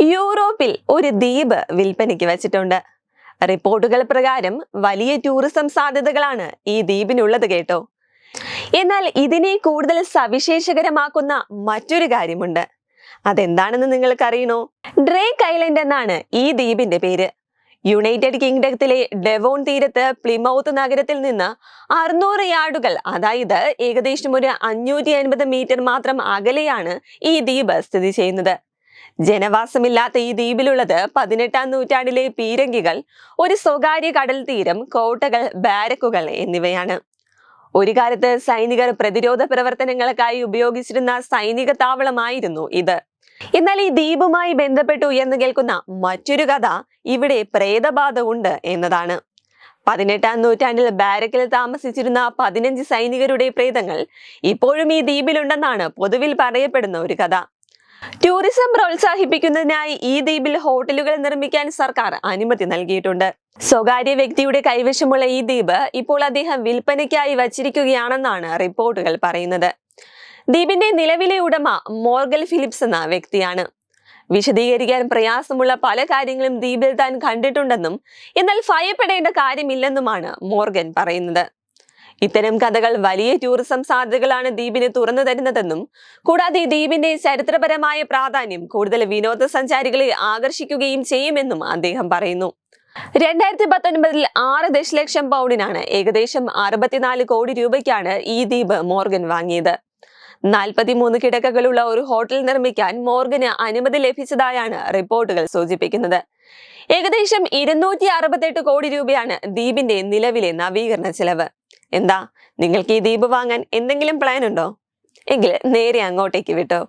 യൂറോപ്പിൽ ഒരു ദ്വീപ് വിൽപ്പനയ്ക്ക് വെച്ചിട്ടുണ്ട്. റിപ്പോർട്ടുകൾ പ്രകാരം വലിയ ടൂറിസം സാധ്യതകളാണ് ഈ ദ്വീപിനുള്ളത് കേട്ടോ. എന്നാൽ ഇതിനെ കൂടുതൽ സവിശേഷകരമാക്കുന്ന മറ്റൊരു കാര്യമുണ്ട്. അതെന്താണെന്ന് നിങ്ങൾക്കറിയണോ? ഡ്രേക്ക് ഐലൻഡ് എന്നാണ് ഈ ദ്വീപിന്റെ പേര്. യുണൈറ്റഡ് കിങ്ഡത്തിലെ ഡെവോൺ തീരത്ത് പ്ലിമൌത്ത് നഗരത്തിൽ നിന്ന് അറുന്നൂറ് യാർഡുകൾ അതായത് ഏകദേശം ഒരു അഞ്ഞൂറ്റി അൻപത് മീറ്റർ മാത്രം അകലെയാണ് ഈ ദ്വീപ് സ്ഥിതി ചെയ്യുന്നത്. ജനവാസമില്ലാത്ത ഈ ദ്വീപിലുള്ളത് പതിനെട്ടാം നൂറ്റാണ്ടിലെ പീരങ്കികൾ ഒരു സ്വകാര്യ കടൽ തീരം കോട്ടകൾ ബാരക്കുകൾ എന്നിവയാണ്. ഒരു കാലത്ത് സൈനികർ പ്രതിരോധ പ്രവർത്തനങ്ങൾക്കായി ഉപയോഗിച്ചിരുന്ന സൈനിക താവളമായിരുന്നു ഇത്. എന്നാൽ ഈ ദ്വീപുമായി ബന്ധപ്പെട്ട് ഉയർന്നു കേൾക്കുന്ന മറ്റൊരു കഥ ഇവിടെ പ്രേതബാധ ഉണ്ട് എന്നതാണ്. പതിനെട്ടാം നൂറ്റാണ്ടിൽ ബാരക്കിൽ താമസിച്ചിരുന്ന പതിനഞ്ച് സൈനികരുടെ പ്രേതങ്ങൾ ഇപ്പോഴും ഈ ദ്വീപിലുണ്ടെന്നാണ് പൊതുവിൽ പറയപ്പെടുന്ന ഒരു കഥ. ടൂറിസം പ്രോത്സാഹിപ്പിക്കുന്നതിനായി ഈ ദ്വീപിൽ ഹോട്ടലുകൾ നിർമ്മിക്കാൻ സർക്കാർ അനുമതി നൽകിയിട്ടുണ്ട്. സ്വകാര്യ വ്യക്തിയുടെ കൈവശമുള്ള ഈ ദ്വീപ് ഇപ്പോൾ അദ്ദേഹം വിൽപ്പനയ്ക്കായി വച്ചിരിക്കുകയാണെന്നാണ് റിപ്പോർട്ടുകൾ പറയുന്നത്. ദ്വീപിന്റെ നിലവിലെ ഉടമ മോർഗൽ ഫിലിപ്സ് എന്ന വ്യക്തിയാണ്. വിശദീകരിക്കാൻ പ്രയാസമുള്ള പല കാര്യങ്ങളും ദ്വീപിൽ താൻ കണ്ടിട്ടുണ്ടെന്നും എന്നാൽ ഭയപ്പെടേണ്ട കാര്യമില്ലെന്നുമാണ് മോർഗൻ പറയുന്നത്. ഇത്തരം കഥകൾ വലിയ ടൂറിസം സാധ്യതകളാണ് ദ്വീപിന് തുറന്നു തരുന്നതെന്നും കൂടാതെ ദ്വീപിന്റെ ചരിത്രപരമായ പ്രാധാന്യം കൂടുതൽ വിനോദസഞ്ചാരികളെ ആകർഷിക്കുകയും ചെയ്യുമെന്നും അദ്ദേഹം പറയുന്നു. രണ്ടായിരത്തി പത്തൊൻപതിൽ ആറ് ദശലക്ഷം പൗണ്ടിനാണ് ഏകദേശം അറുപത്തിനാല് കോടി രൂപയ്ക്കാണ് ഈ ദ്വീപ് മോർഗൻ വാങ്ങിയത്. നാൽപ്പത്തിമൂന്ന് കിടക്കകളുള്ള ഒരു ഹോട്ടൽ നിർമ്മിക്കാൻ മോർഗന് അനുമതി ലഭിച്ചതായാണ് റിപ്പോർട്ടുകൾ സൂചിപ്പിക്കുന്നത്. ഏകദേശം ഇരുന്നൂറ്റി അറുപത്തെട്ട് കോടി രൂപയാണ് ദ്വീപിന്റെ നിലവിലെ നവീകരണ ചെലവ്. എന്താ? നിങ്ങൾക്ക് ഈ ദ്വീപ് വാങ്ങാൻ എന്തെങ്കിലും പ്ലാൻ ഉണ്ടോ? എങ്കിൽ നേരെ അങ്ങോട്ടേക്ക് വിട്ടോ.